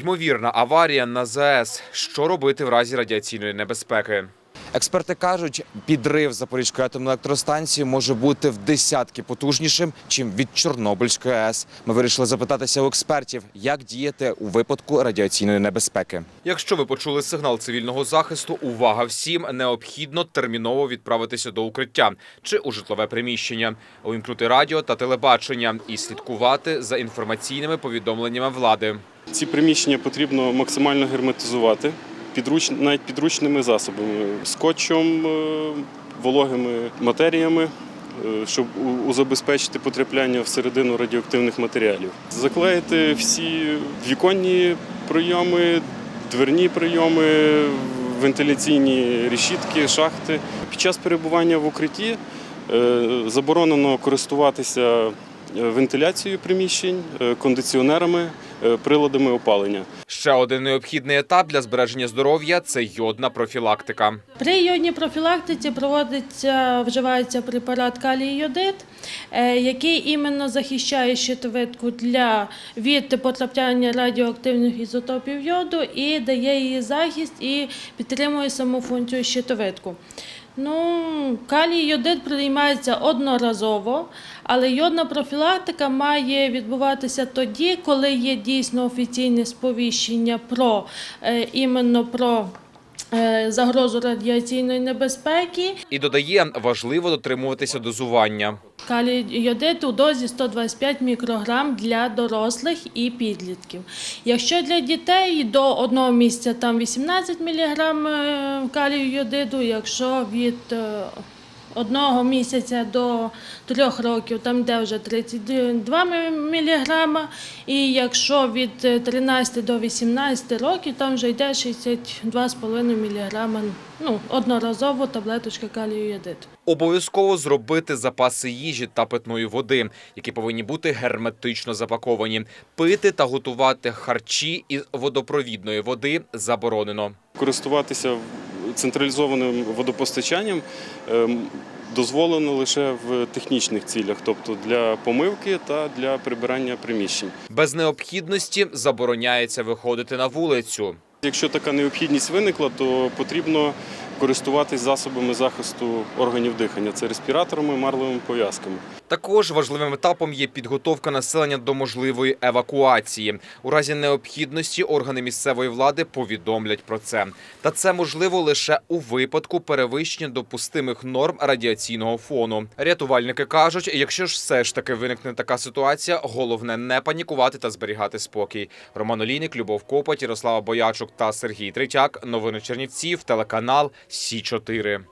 Ймовірна аварія на ЗАЕС. Що робити в разі радіаційної небезпеки? Експерти кажуть, підрив Запорізької атомної електростанції може бути в десятки потужнішим, чим від Чорнобильської АЕС. Ми вирішили запитатися у експертів, як діяти у випадку радіаційної небезпеки. Якщо ви почули сигнал цивільного захисту, увага всім необхідно терміново відправитися до укриття чи у житлове приміщення, увімкнути радіо та телебачення і слідкувати за інформаційними повідомленнями влади. Ці приміщення потрібно максимально герметизувати підруч... навіть підручними засобами, скотчем, е, вологими матеріями, е, щоб узабезпечити потрапляння всередину радіоактивних матеріалів. Заклеїти всі віконні прийоми, дверні прийоми, вентиляційні решітки, шахти. Під час перебування в укритті е, заборонено користуватися вентиляцією приміщень, кондиціонерами, приладами опалення. Ще один необхідний етап для збереження здоров'я це йодна профілактика. При йодній профілактиці проводиться, вживається препарат калій-йодит, е, який іменно захищає щитовидку для, від потрапляння радіоактивних ізотопів йоду і дає її захист і підтримує саму функцію щитовидку. Ну, калій-йодит приймається одноразово, але йодна профілактика має відбуватися тоді, коли є дійсно офіційне сповіщення про е, іменно про загрозу радіаційної небезпеки. І додає, важливо дотримуватися дозування. Калій йодит у дозі 125 мікрограм для дорослих і підлітків. Якщо для дітей до одного місця там 18 міліграм е, калію йодиду, якщо від е, одного місяця до трьох років там йде вже 32 міліграма, і якщо від е, 13 до 18 років там вже йде 62,5 міліграма, ну, одноразово таблеточка калію йодиту. Обов'язково зробити запаси їжі та питної води, які повинні бути герметично запаковані. Пити та готувати харчі із водопровідної води заборонено. Користуватися централізованим водопостачанням ем, дозволено лише в технічних цілях, тобто для помивки та для прибирання приміщень. Без необхідності забороняється виходити на вулицю. Якщо така необхідність виникла, то потрібно користуватись засобами захисту органів дихання. Це респіраторами, марлевими пов'язками. Також важливим етапом є підготовка населення до можливої евакуації. У разі необхідності органи місцевої влади повідомлять про це. Та це можливо лише у випадку перевищення допустимих норм радіаційного фону. Рятувальники кажуть, якщо ж все ж таки виникне така ситуація, головне не панікувати та зберігати спокій. Роман Олійник, Любов Копоть, Ярослава Боячук та Сергій Третяк. Новини Чернівців, телеканал Сі 4